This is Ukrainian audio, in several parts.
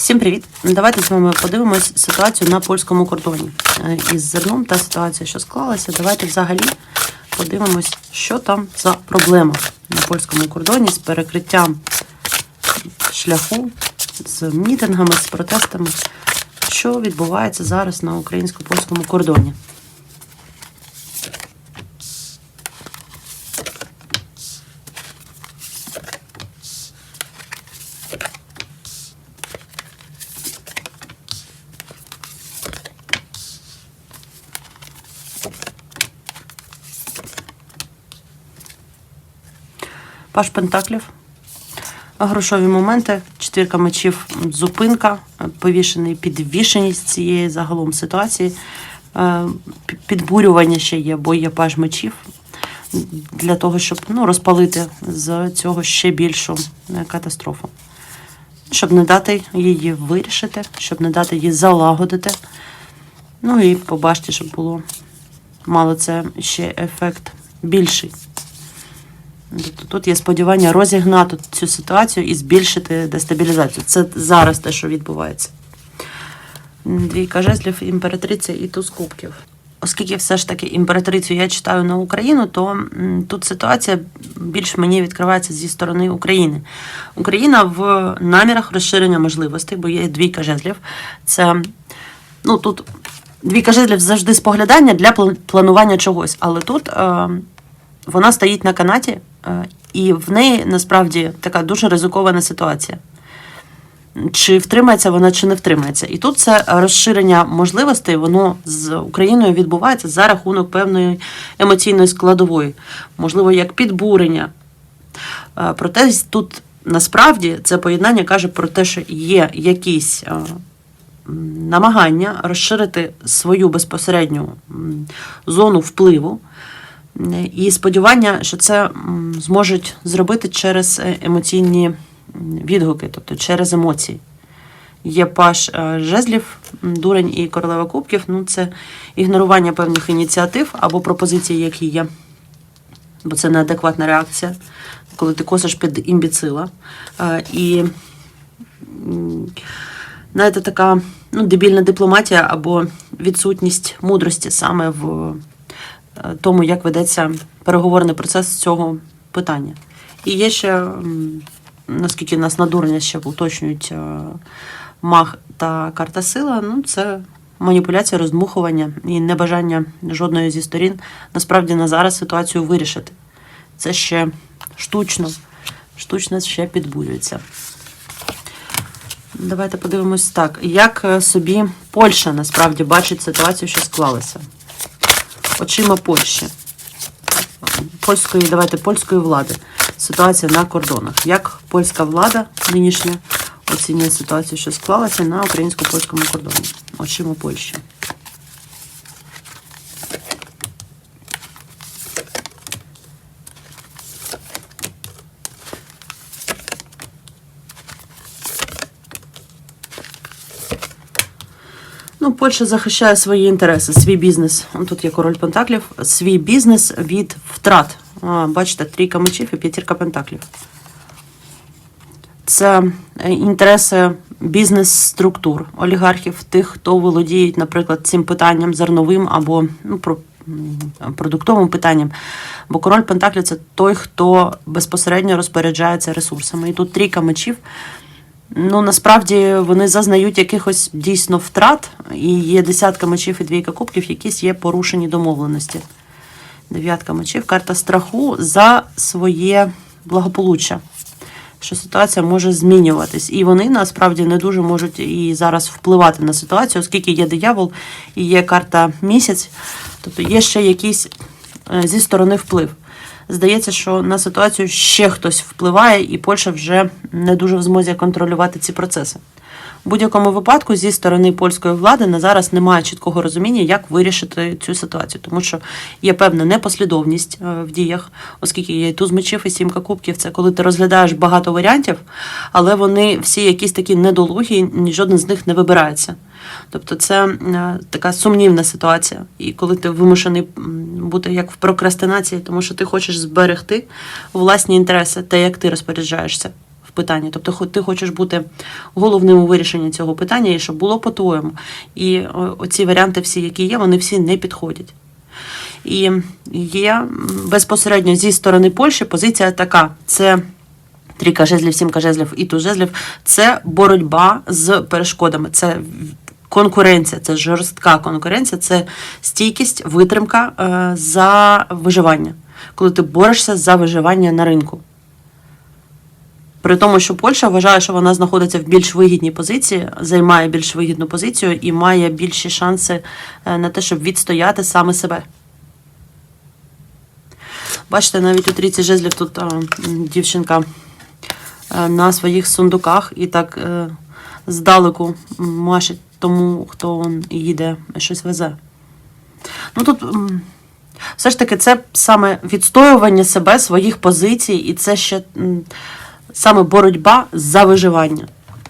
Всім привіт! Давайте з вами подивимось ситуацію на польському кордоні Е, із зерном та ситуація, що склалася. Давайте взагалі подивимось, що там за проблема на польському кордоні з перекриттям шляху, з мітингами, з протестами, що відбувається зараз на українсько-польському кордоні. Паш Пентаклів. Грошові моменти, четвірка мечів, зупинка, повішений підвішеність цієї загалом ситуації. Е, Підбурювання ще є, бо є паж мечів для того, щоб ну, розпалити з цього ще більшу е, катастрофу. Щоб не дати її вирішити, щоб не дати її залагодити. Ну і побачте, щоб було мало це ще ефект більший. Тобто тут є сподівання розігнати цю ситуацію і збільшити дестабілізацію. Це зараз те, що відбувається. Двійка жезлів, імператриця і туз кубків. Оскільки все ж таки імператрицю я читаю на Україну, то тут ситуація більш мені відкривається зі сторони України. Україна в намірах розширення можливостей, бо є двійка жезлів. Це ну тут двійка жезлів завжди споглядання для планування чогось. Але тут е, вона стоїть на канаті, і в неї насправді така дуже ризикована ситуація. Чи втримається вона, чи не втримається. І тут це розширення можливостей, воно з Україною відбувається за рахунок певної емоційної складової, можливо, як підбурення. Е, Проте тут насправді це поєднання каже про те, що є якісь е, намагання розширити свою безпосередню зону впливу. І сподівання, що це зможуть зробити через е, емоційні відгуки, тобто через емоції. Є паш е, жезлів, дурень і королева кубків. Ну, це ігнорування певних ініціатив або пропозицій, які є. Бо це неадекватна реакція, коли ти косиш під імбіцила. Е, І знаєте, така ну, дебільна дипломатія або відсутність мудрості саме в тому, як ведеться переговорний процес цього питання. І є ще, наскільки нас на дурня ще уточнюють е, маг та карта сила, ну це маніпуляція, роздмухування і небажання жодної зі сторін насправді на зараз ситуацію вирішити. Це ще штучно, штучно ще підбурюється. Давайте подивимось так, як е, собі Польща насправді бачить ситуацію, що склалася. Очима Польщі. Польської, давайте, польської влади. Ситуація на кордонах. Як польська влада нинішня оцінює ситуацію, що склалася на українсько-польському кордоні. Очима Польщі. Ну, Польща захищає свої інтереси, свій бізнес. Тут є король пентаклів, свій бізнес від втрат. Бачите, трійка мечів і п'ятірка пентаклів. Це е, інтереси бізнес-структур, олігархів, тих, хто володіють, наприклад, цим питанням зерновим або ну, про, продуктовим питанням. Бо король Пентаклів це той, хто безпосередньо розпоряджається ресурсами. І тут трійка мечів. Ну, насправді вони зазнають якихось дійсно втрат, і є десятка мечів і двійка кубків, якісь є порушені домовленості. Дев'ятка мечів, карта страху за своє благополуччя. Що ситуація може змінюватись. І вони насправді не дуже можуть і зараз впливати на ситуацію, оскільки є диявол і є карта місяць, тобто є ще якийсь е, зі сторони вплив. Здається, що на ситуацію ще хтось впливає, і Польща вже не дуже в змозі контролювати ці процеси. В будь-якому випадку зі сторони польської влади на зараз немає чіткого розуміння, як вирішити цю ситуацію, тому що є певна непослідовність е, в діях, оскільки є і туз мечів і сімка кубків. Це коли ти розглядаєш багато варіантів, але вони всі якісь такі недолугі, ні жоден з них не вибирається. Тобто це е, така сумнівна ситуація. І коли ти вимушений бути як в прокрастинації, тому що ти хочеш зберегти власні інтереси, те, як ти розпоряджаєшся в питанні. Тобто ти хочеш бути головним у вирішенні цього питання, і щоб було по-твоєму. І оці варіанти, всі, які є, вони всі не підходять. І є безпосередньо зі сторони Польщі позиція така: це трійка жезлів, сімка жезлів і туз жезлів це боротьба з перешкодами. Це конкуренція, це жорстка конкуренція, це стійкість, витримка е, за виживання, коли ти борешся за виживання на ринку. При тому, що Польща вважає, що вона знаходиться в більш вигідній позиції, займає більш вигідну позицію і має більші шанси е, на те, щоб відстояти саме себе. Бачите, навіть у трійці жезлів тут е, м, дівчинка е, на своїх сундуках і так е, здалеку машить тому, хто он їде, щось везе. Ну тут все ж таки це саме відстоювання себе, своїх позицій, і це ще саме боротьба за виживання.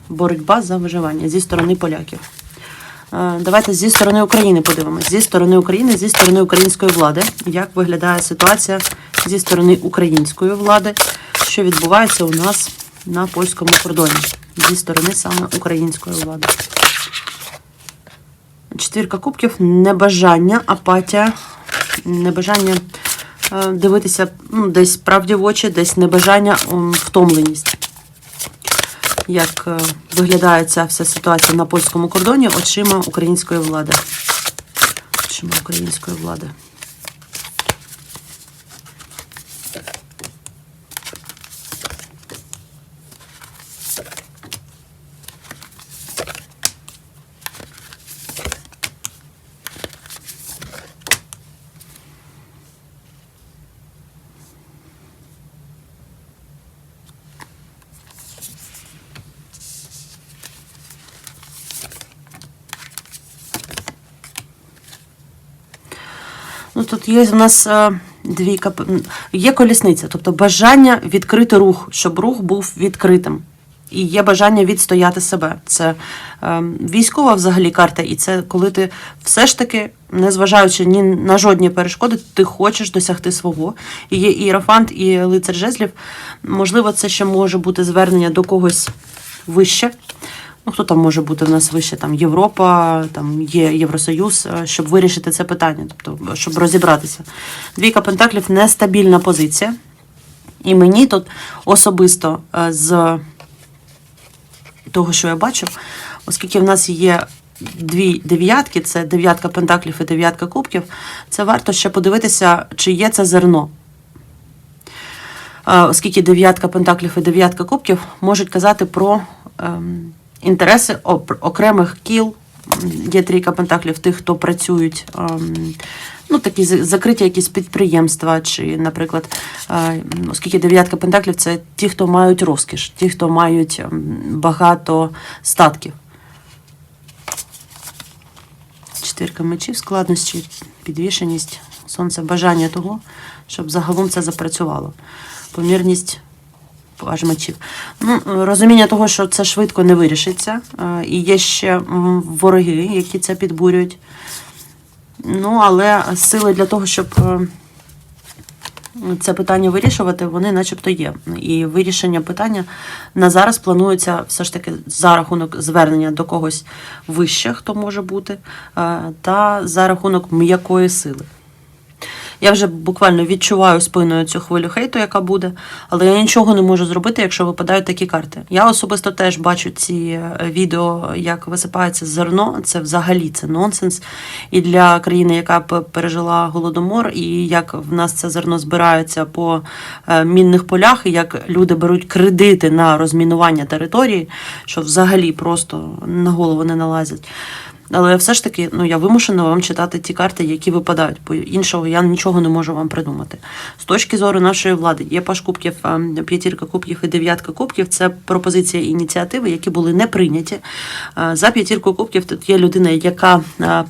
Боротьба за виживання зі сторони поляків. Е, Давайте зі сторони України подивимось. Зі сторони України, зі сторони української влади, як виглядає ситуація зі сторони української влади, що відбувається у нас на польському кордоні, зі сторони саме української влади. Четвірка кубків, небажання, апатія, небажання е, дивитися ну, десь правді в очі, десь небажання, втомленість. Як е, виглядає ця вся ситуація на польському кордоні очима української влади. Очима української влади. Є в нас е, дві є колісниця, тобто бажання відкрити рух, щоб рух був відкритим. І є бажання відстояти себе. Це е, військова взагалі карта, і це коли ти все ж таки, незважаючи ні на жодні перешкоди, ти хочеш досягти свого. І є іерофант, і лицар жезлів. Можливо, це ще може бути звернення до когось вище. Ну, хто там може бути в нас вище? Там Європа, там є Євросоюз, е, щоб вирішити це питання, тобто, щоб розібратися. Двійка пентаклів нестабільна позиція. І мені тут особисто е, з того, що я бачу, оскільки в нас є дві дев'ятки, це дев'ятка пентаклів і дев'ятка кубків, це варто ще подивитися, чи є це зерно. Е, Оскільки дев'ятка пентаклів і дев'ятка кубків можуть казати про ем, інтереси окремих кіл. Є трійка пентаклів тих, хто працюють, ем, ну такі закриті якісь підприємства, чи, наприклад, е, оскільки дев'ятка пентаклів це ті, хто мають розкіш, ті, хто мають ем, багато статків. Четвірка мечів, складнощі, підвішеність, сонце, бажання того, щоб загалом це запрацювало. Помірність аж мечів. Ну, розуміння того, що це швидко не вирішиться. е, І є ще вороги, які це підбурюють. Ну, але сили для того, щоб е, це питання вирішувати, вони начебто є. І вирішення питання на зараз планується все ж таки за рахунок звернення до когось вище, хто може бути, е, та за рахунок м'якої сили. Я вже буквально відчуваю спиною цю хвилю хейту, яка буде, але я нічого не можу зробити, якщо випадають такі карти. Я особисто теж бачу ці е, відео, як висипається зерно. Це взагалі це нонсенс. І для країни, яка пережила голодомор, і як в нас це зерно збирається по е, мінних полях, і як люди беруть кредити на розмінування території, що взагалі просто на голову не налазять. Але все ж таки, ну я вимушена вам читати ті карти, які випадають, бо іншого я нічого не можу вам придумати. З точки зору нашої влади є паш кубків, п'ятірка кубків і дев'ятка кубків. Це пропозиція ініціативи, які були не прийняті. За п'ятірку кубків тут є людина, яка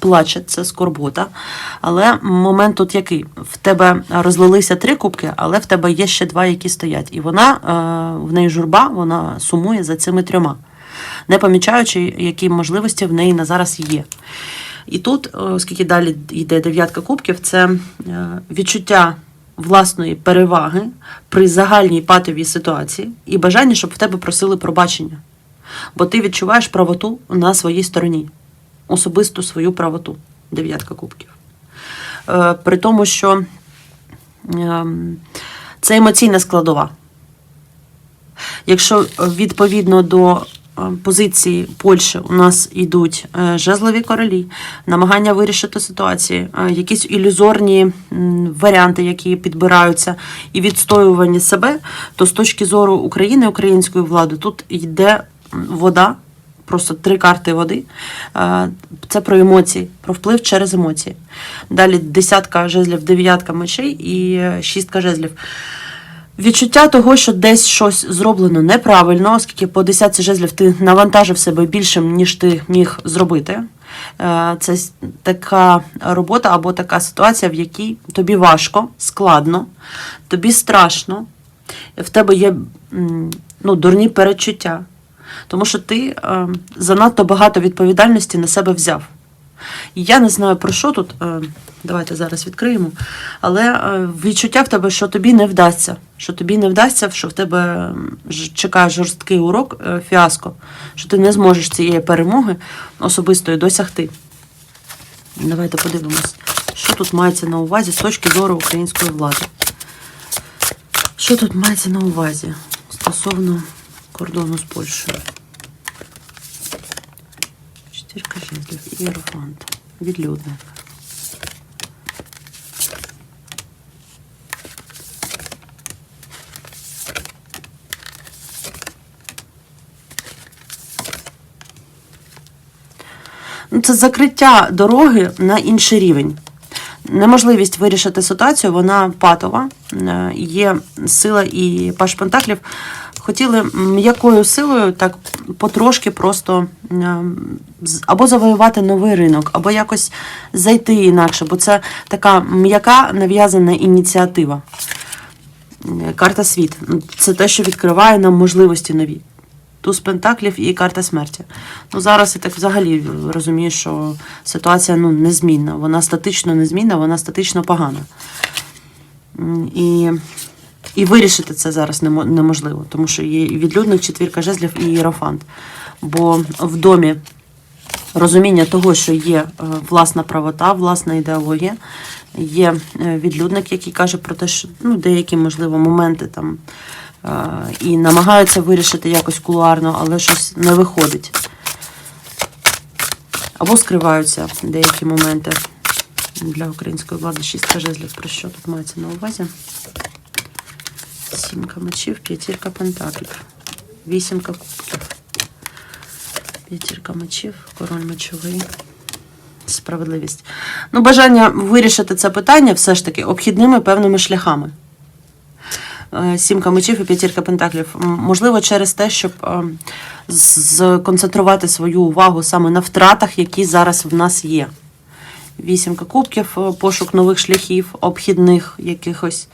плаче, це скорбота. Але момент тут який? В тебе розлилися три кубки, але в тебе є ще два, які стоять. І вона в неї журба, вона сумує за цими трьома не помічаючи, які можливості в неї на зараз є. І тут, оскільки далі йде дев'ятка кубків, це е, відчуття власної переваги при загальній патовій ситуації і бажання, щоб в тебе просили пробачення. Бо ти відчуваєш правоту на своїй стороні, особисту свою правоту. Дев'ятка кубків. Е, при тому, що ем, це емоційна складова. Якщо е, відповідно до е, позиції Польщі у нас йдуть е, жезлові королі, намагання вирішити ситуації, е, якісь ілюзорні варіанти, які підбираються, і відстоювання себе, то з точки зору України, української влади, тут йде вода. Просто три карти води. Е, Це про емоції, про вплив через емоції. Далі десятка жезлів, дев'ятка мечей і е, шістка жезлів. Відчуття того, що десь щось зроблено неправильно, оскільки по десятці жезлів ти навантажив себе більшим, ніж ти міг зробити. Е, Це така робота або така ситуація, в якій тобі важко, складно, тобі страшно, в тебе є ну, дурні перечуття, тому що ти е, занадто багато відповідальності на себе взяв. Я не знаю про що тут. е, Давайте зараз відкриємо. Але е, відчуття в тебе, що тобі не вдасться. Що тобі не вдасться, що в тебе чекає жорсткий урок, е, фіаско, що ти не зможеш цієї перемоги особистої досягти. Давайте подивимось, що тут мається на увазі з точки зору української влади. Що тут мається на увазі стосовно кордону з Польщею? Чотирка жезлів, ієрофант, відлюдник. Ну, Це закриття дороги на інший рівень. Неможливість вирішити ситуацію, вона патова. Е, Є сила і паш Пентаклів. Хотіли м'якою силою так потрошки просто е, або завоювати новий ринок, або якось зайти інакше, бо це така м'яка нав'язана ініціатива. Е, Карта світ. Це те, що відкриває нам можливості нові. Туз пентаклів і карта смерті. Ну зараз я так взагалі розумію, що ситуація ну, незмінна. Вона статично незмінна, вона статично погана. І, і вирішити це зараз неможливо, тому що є відлюдник, четвірка жезлів і іерофант. Бо в домі розуміння того, що є е, власна правота, власна ідеологія, є е, відлюдник, який каже про те, що ну, деякі, можливо, моменти там е, і намагаються вирішити якось кулуарно, але щось не виходить. Або скриваються деякі моменти для української влади. Шістка жезлів. Про що тут мається на увазі? Сімка мечів, п'ятірка пентаклів, вісімка кубків. П'ятірка мечів, король мечовий. Справедливість. Ну, бажання вирішити це питання все ж таки обхідними певними шляхами. Е, Сімка мечів і п'ятірка пентаклів. Можливо, через те, щоб е, сконцентрувати свою увагу саме на втратах, які зараз в нас є. Вісімка кубків, е, пошук нових шляхів, обхідних якихось.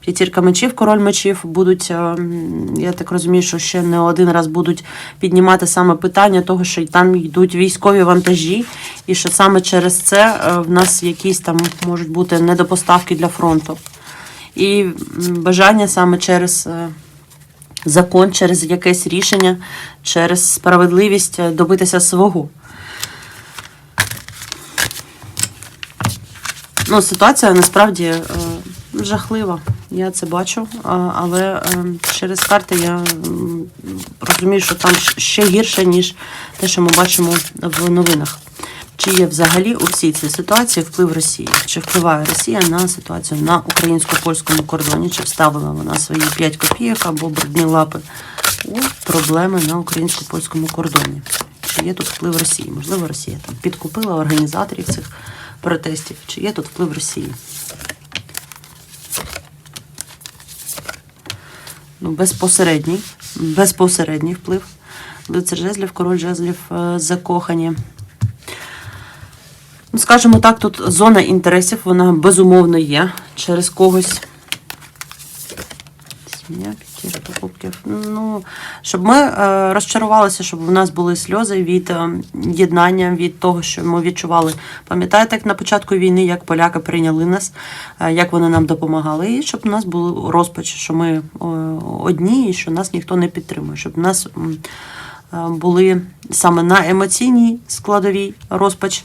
П'ятірка мечів, король мечів будуть, е, я так розумію, що ще не один раз будуть піднімати саме питання того, що там йдуть військові вантажі, і що саме через це е, в нас якісь там можуть бути недопоставки для фронту. І бажання саме через е, закон, через якесь рішення, через справедливість добитися свого. Ну, ситуація насправді жахлива. Я це бачу, але е, через карти я розумію, що там ще гірше, ніж те, що ми бачимо в новинах. Чи є взагалі у всій цій ситуації вплив Росії? Чи впливає Росія на ситуацію на українсько-польському кордоні? Чи вставила вона свої 5 копійок або брудні лапи у проблеми на українсько-польському кордоні? Чи є тут вплив Росії? Можливо, Росія там підкупила організаторів цих протестів. Чи є тут вплив Росії? Ну, безпосередній, безпосередній вплив. Лицар жезлів, король жезлів е, закохані. Ну, скажімо так, тут зона інтересів, вона безумовно є через когось. Сім'я, Шістірка кубків. Ну, щоб ми е, розчарувалися, щоб у нас були сльози від е, єднання, від того, що ми відчували. Пам'ятаєте, як на початку війни, як поляки прийняли нас, е, як вони нам допомагали, і щоб у нас був розпач, що ми одні і що нас ніхто не підтримує, щоб у нас були саме на емоційній складовій розпач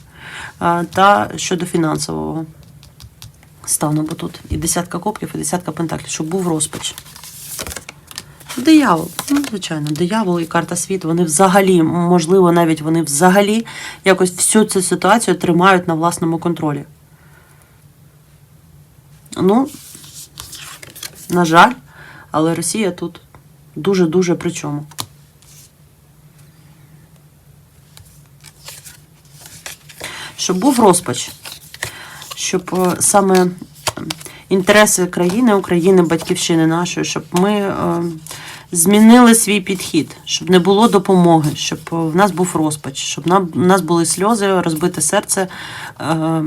та щодо фінансового стану, бо тут і десятка кубків, і десятка пентаклів, щоб був розпач. Диявол, ну, звичайно, диявол і карта світу, вони взагалі, можливо, навіть вони взагалі якось всю цю ситуацію тримають на власному контролі. Ну, на жаль, але Росія тут дуже-дуже при чому. Щоб був розпач, щоб е, саме інтереси країни, України, батьківщини нашої, щоб ми е, змінили свій підхід, щоб не було допомоги, щоб в нас був розпач, щоб в нас були сльози, розбите серце, е,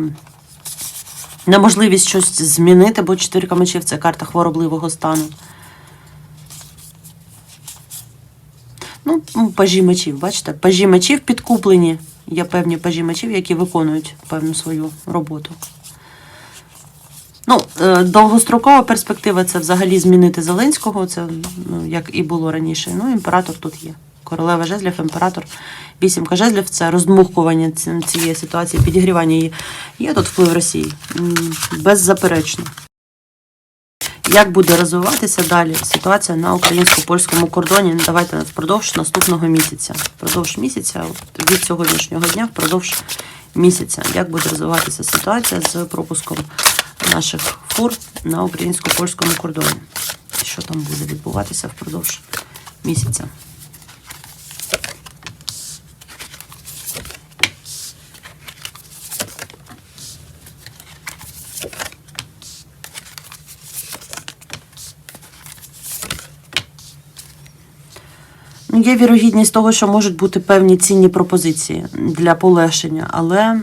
неможливість щось змінити, бо чотирка мечів це карта хворобливого стану. Ну, пажі мечів, бачите? Пажі мечів підкуплені. Є певні пажі мечів, які виконують певну свою роботу. Ну, е, довгострокова перспектива це взагалі змінити Зеленського, це ну, як і було раніше. Ну, імператор тут є. Королева жезлів, імператор, вісімка жезлів це роздмухування цієї ситуації, підігрівання її. Є тут вплив Росії. Беззаперечно. Як буде розвиватися далі ситуація на українсько-польському кордоні? Давайте впродовж наступного місяця. Впродовж місяця, від сьогоднішнього дня, впродовж місяця. Як буде розвиватися ситуація з пропуском наших фур на українсько-польському кордоні? Що там буде відбуватися впродовж місяця? Є вірогідність того, що можуть бути певні цінні пропозиції для полегшення, але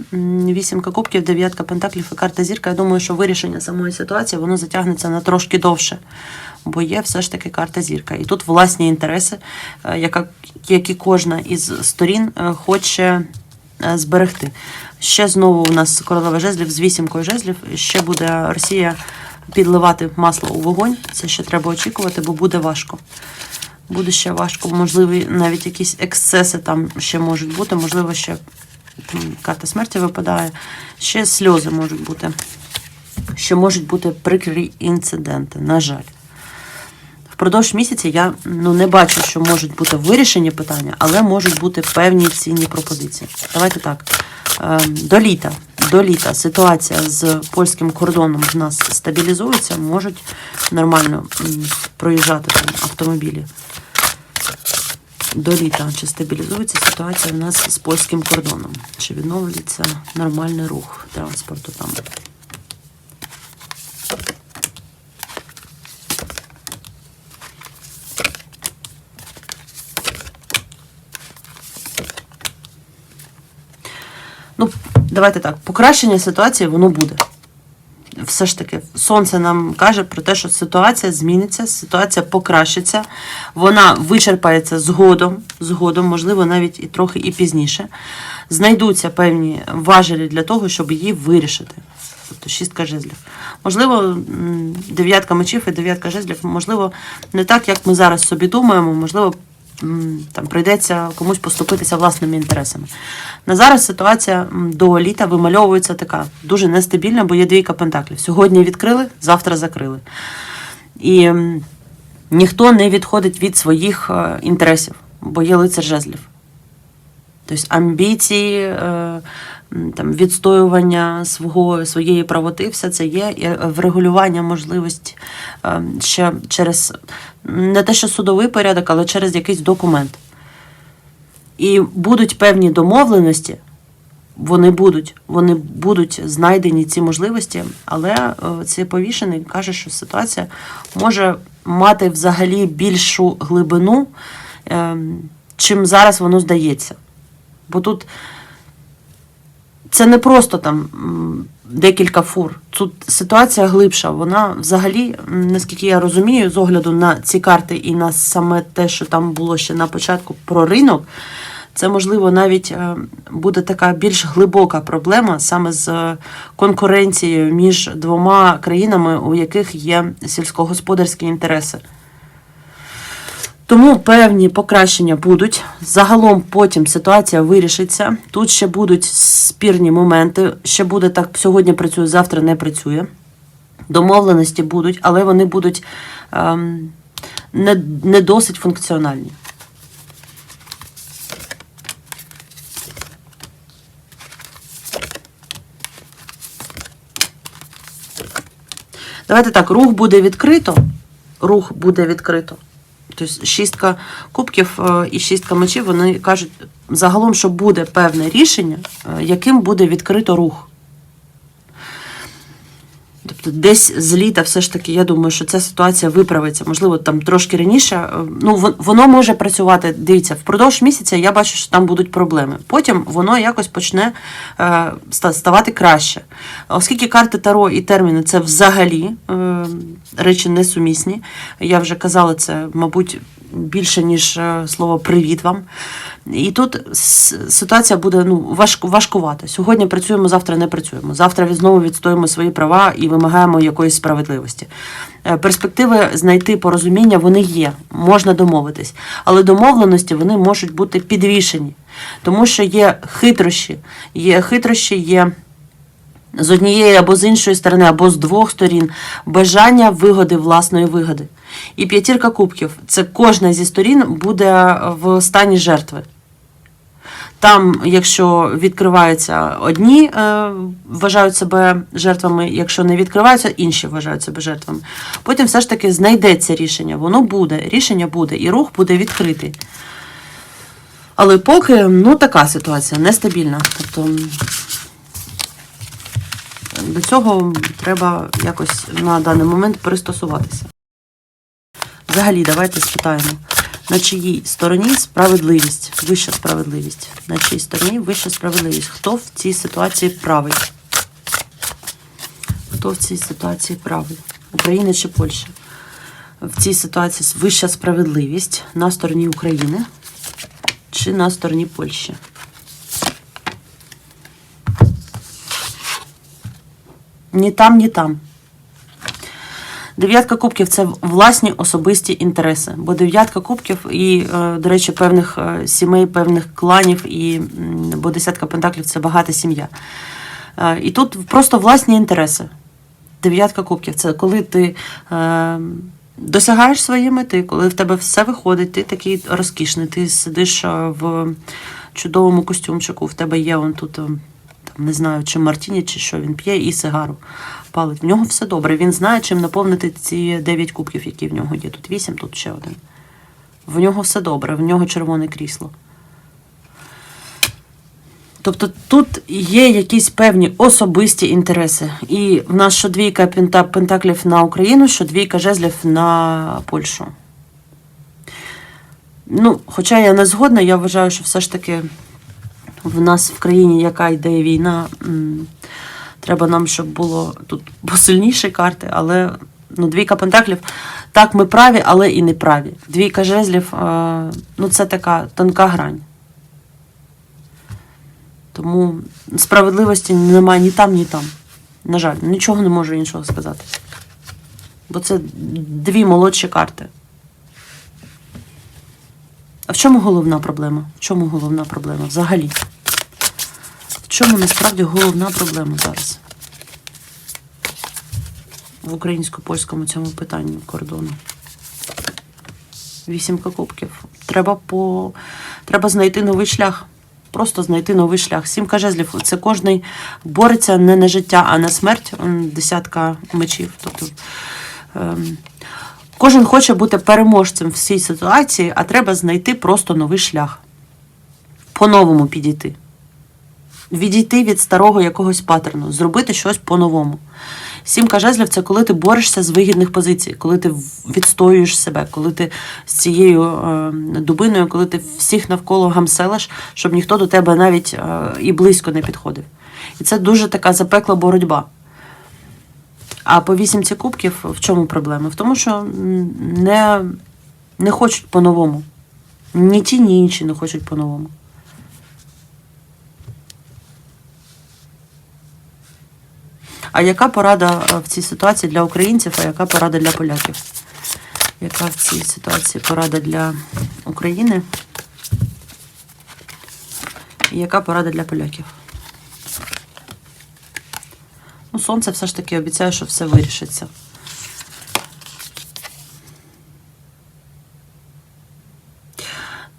вісімка кубків, дев'ятка пентаклів і карта зірка. Я думаю, що вирішення самої ситуації воно затягнеться на трошки довше, бо є все ж таки карта зірка. І тут власні інтереси, е, які кожна із сторін е, хоче е, зберегти. Ще знову у нас королева жезлів з вісімкою жезлів. Ще буде Росія підливати масло у вогонь. Це ще треба очікувати, бо буде важко буде ще важко. Можливо, навіть якісь ексцеси там ще можуть бути. Можливо, ще карта смерті випадає. Ще сльози можуть бути. Ще можуть бути прикрі інциденти, на жаль. Впродовж місяця я ну, не бачу, що можуть бути вирішені питання, але можуть бути певні цінні пропозиції. Давайте так. Е, До літа, до літа ситуація з польським кордоном в нас стабілізується, можуть нормально проїжджати там автомобілі. До літа чи стабілізується ситуація в нас з польським кордоном? Чи відновлюється нормальний рух транспорту там? Ну, давайте так, покращення ситуації воно буде. Все ж таки, сонце нам каже про те, що ситуація зміниться, ситуація покращиться, вона вичерпається згодом, згодом, можливо, навіть і трохи і пізніше. Знайдуться певні важелі для того, щоб її вирішити. Тобто шістка жезлів. Можливо, дев'ятка мечів і дев'ятка жезлів, можливо, не так, як ми зараз собі думаємо, можливо, там прийдеться комусь поступитися власними інтересами. На зараз ситуація до літа вимальовується така дуже нестабільна, бо є двійка пентаклів. Сьогодні відкрили, завтра закрили. І ніхто не відходить від своїх е, інтересів, бо є лицар жезлів. Тобто амбіції, е, там, відстоювання свого, своєї правоти, все це є, і врегулювання можливості е, ще через не те, що судовий порядок, але через якийсь документ. І будуть певні домовленості, вони будуть, вони будуть знайдені ці можливості, але е, цей повішений каже, що ситуація може мати взагалі більшу глибину, е, чим зараз воно здається. Бо тут це не просто там декілька фур. Тут ситуація глибша. Вона взагалі, наскільки я розумію, з огляду на ці карти і на саме те, що там було ще на початку про ринок, це можливо навіть е, буде така більш глибока проблема саме з конкуренцією між двома країнами, у яких є сільськогосподарські інтереси. Тому певні покращення будуть. Загалом потім ситуація вирішиться. Тут ще будуть спірні моменти. Ще буде так, сьогодні працює, завтра не працює. Домовленості будуть, але вони будуть ем, не, не досить функціональні. Давайте так, рух буде відкрито. Рух буде відкрито. Тобто шістка кубків е, і шістка мечів, вони кажуть загалом, що буде певне рішення, е, яким буде відкрито рух. Тобто десь з літа все ж таки, я думаю, що ця ситуація виправиться. Можливо, там трошки раніше. Е, Ну, вон- воно може працювати. Дивіться, впродовж місяця я бачу, що там будуть проблеми. Потім воно якось почне е, ставати краще. Оскільки карти Таро і терміни це взагалі е, речі несумісні. Я вже казала це, мабуть, більше, ніж е, слово привіт вам. І тут ситуація буде ну, важку, важкувата. Сьогодні працюємо, завтра не працюємо. Завтра знову відстоїмо свої права і вимагаємо якоїсь справедливості. Е, Перспективи знайти порозуміння вони є, можна домовитись. Але домовленості вони можуть бути підвішені, тому що є хитрощі, є хитрощі, є з однієї або з іншої сторони, або з двох сторін бажання вигоди власної вигоди. І п'ятірка кубків це кожна зі сторін буде в стані жертви. Там, якщо відкриваються одні, е, вважають себе жертвами, якщо не відкриваються, інші вважають себе жертвами. Потім все ж таки знайдеться рішення. Воно буде, рішення буде, і рух буде відкритий. Але поки ну, така ситуація нестабільна. Тобто до цього треба якось на даний момент пристосуватися. Взагалі, давайте спитаємо, на чиїй стороні справедливість, вища справедливість? На чиїй стороні вища справедливість? Хто в цій ситуації правий? Хто в цій ситуації правий? Україна чи Польща? В цій ситуації вища справедливість на стороні України чи на стороні Польщі? Ні там, ні там. Дев'ятка кубків це власні особисті інтереси. Бо дев'ятка кубків і, е, до речі, певних е, сімей, певних кланів, і, бо десятка пентаклів це багата сім'я. Е, І тут просто власні інтереси. Дев'ятка кубків це коли ти досягаєш своєї мети, коли в тебе все виходить, ти такий розкішний, ти сидиш в чудовому костюмчику, в тебе є он тут. Там, не знаю, чи Мартіні, чи що він п'є, і сигару палить. В нього все добре. Він знає, чим наповнити ці 9 кубків, які в нього є. Тут 8, тут ще один. В нього все добре, в нього червоне крісло. Тобто тут є якісь певні особисті інтереси. І в нас що двійка пента- пентаклів на Україну, що двійка жезлів на Польщу. Ну, хоча я не згодна, я вважаю, що все ж таки в нас в країні, яка йде війна, треба нам, щоб було тут посильніші карти, але ну, двійка пентаклів, так, ми праві, але і не праві. Двійка жезлів, ну це така тонка грань. Тому справедливості немає ні там, ні там. На жаль, нічого не можу іншого сказати. Бо це дві молодші карти. А в чому головна проблема? В чому головна проблема взагалі? В чому насправді головна проблема зараз? В українсько-польському цьому питанні кордону. Вісімка кубків. Треба по... Треба знайти новий шлях. Просто знайти новий шлях. Сімка жезлів це кожний бореться не на життя, а на смерть. Десятка мечів. Тобто ем, кожен хоче бути переможцем в цій ситуації, а треба знайти просто новий шлях. По-новому підійти. Відійти від старого якогось паттерну, зробити щось по-новому. Сімка жезлів це коли ти борешся з вигідних позицій, коли ти відстоюєш себе, коли ти з цією е, дубиною, коли ти всіх навколо гамселиш, щоб ніхто до тебе навіть е, і близько не підходив. І це дуже така запекла боротьба. А по вісімці кубків в чому проблема? В тому, що не, не хочуть по-новому. Ні ті, ні інші не хочуть по-новому. А яка порада е, в цій ситуації для українців, а яка порада для поляків? Яка в цій ситуації порада для України? І яка порада для поляків? Ну, сонце все ж таки обіцяє, що все вирішиться.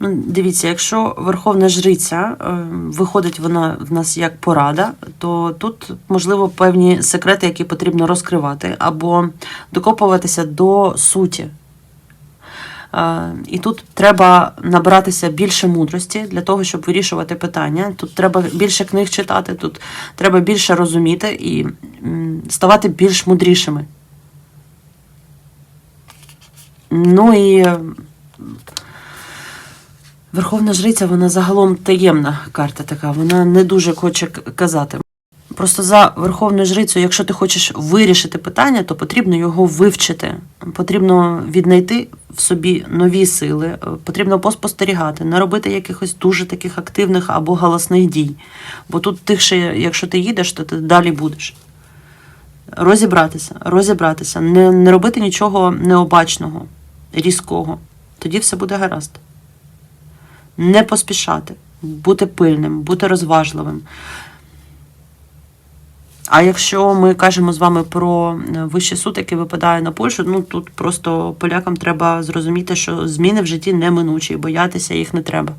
Ну, дивіться, якщо Верховна Жриця е, виходить вона в нас як порада, то тут можливо певні секрети, які потрібно розкривати, або докопуватися до суті. І тут треба набратися більше мудрості для того, щоб вирішувати питання. Тут треба більше книг читати, тут треба більше розуміти і ставати більш мудрішими. Ну і Верховна Жриця, вона загалом таємна карта така, вона не дуже хоче казати. Просто за Верховною Жрицею, якщо ти хочеш вирішити питання, то потрібно його вивчити. Потрібно віднайти в собі нові сили, е, потрібно поспостерігати, не робити якихось дуже таких активних або галасних дій. Бо тут тихше, якщо ти їдеш, то ти далі будеш. Розібратися, розібратися, не, не робити нічого необачного, різкого. Тоді все буде гаразд не поспішати, бути пильним, бути розважливим. А якщо ми кажемо з вами про е, вищий суд, який випадає на Польщу, ну тут просто полякам треба зрозуміти, що зміни в житті неминучі, і боятися їх не треба.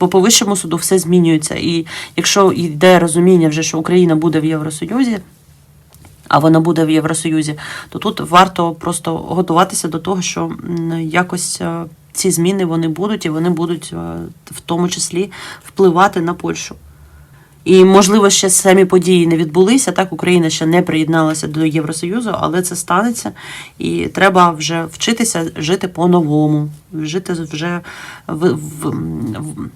Бо по вищому суду все змінюється. І якщо йде розуміння вже, що Україна буде в Євросоюзі, а вона буде в Євросоюзі, то тут варто просто готуватися до того, що якось е, ці зміни вони будуть, і вони будуть е, в тому числі впливати на Польщу. І, можливо, ще самі події не відбулися. Так, Україна ще не приєдналася до Євросоюзу, але це станеться. І треба вже вчитися жити по-новому, жити вже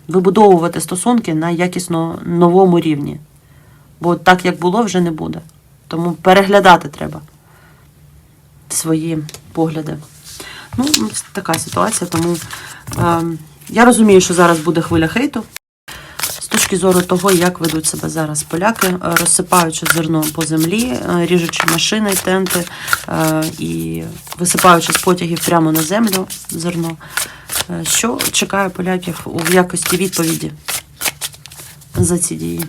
вибудовувати стосунки на якісно новому рівні. Бо так, як було, вже не буде. Тому переглядати треба свої погляди. Ну, така ситуація. Тому е, я розумію, що зараз буде хвиля хейту. Точки зору того, як ведуть себе зараз поляки, е, розсипаючи зерно по землі, е, ріжучи машини, тенти е, і висипаючи з потягів прямо на землю зерно. Що чекає поляків у якості відповіді за ці дії?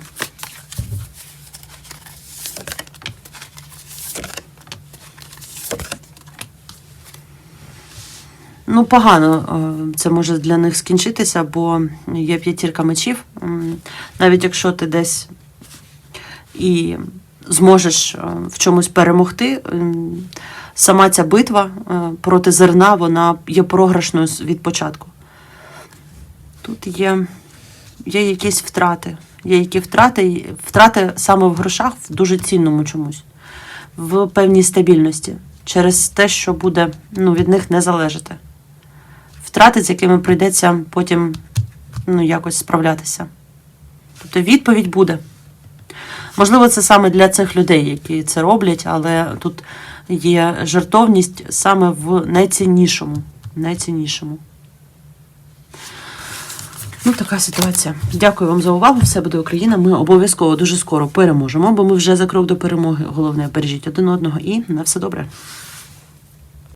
Ну, погано е, це може для них скінчитися, бо є п'ятірка мечів. Навіть якщо ти десь і зможеш е, в чомусь перемогти, сама ця битва е, проти зерна, вона є програшною від початку. Тут є, є якісь втрати. Є які втрати, втрати саме в грошах в дуже цінному чомусь, в певній стабільності, через те, що буде ну, від них не залежати втрати, з якими прийдеться потім ну, якось справлятися. Тобто відповідь буде. Можливо, це саме для цих людей, які це роблять, але тут є жертовність саме в найціннішому. найціннішому. Ну, така ситуація. Дякую вам за увагу. Все буде Україна. Ми обов'язково дуже скоро переможемо, бо ми вже за крок до перемоги. Головне, бережіть один одного і на все добре.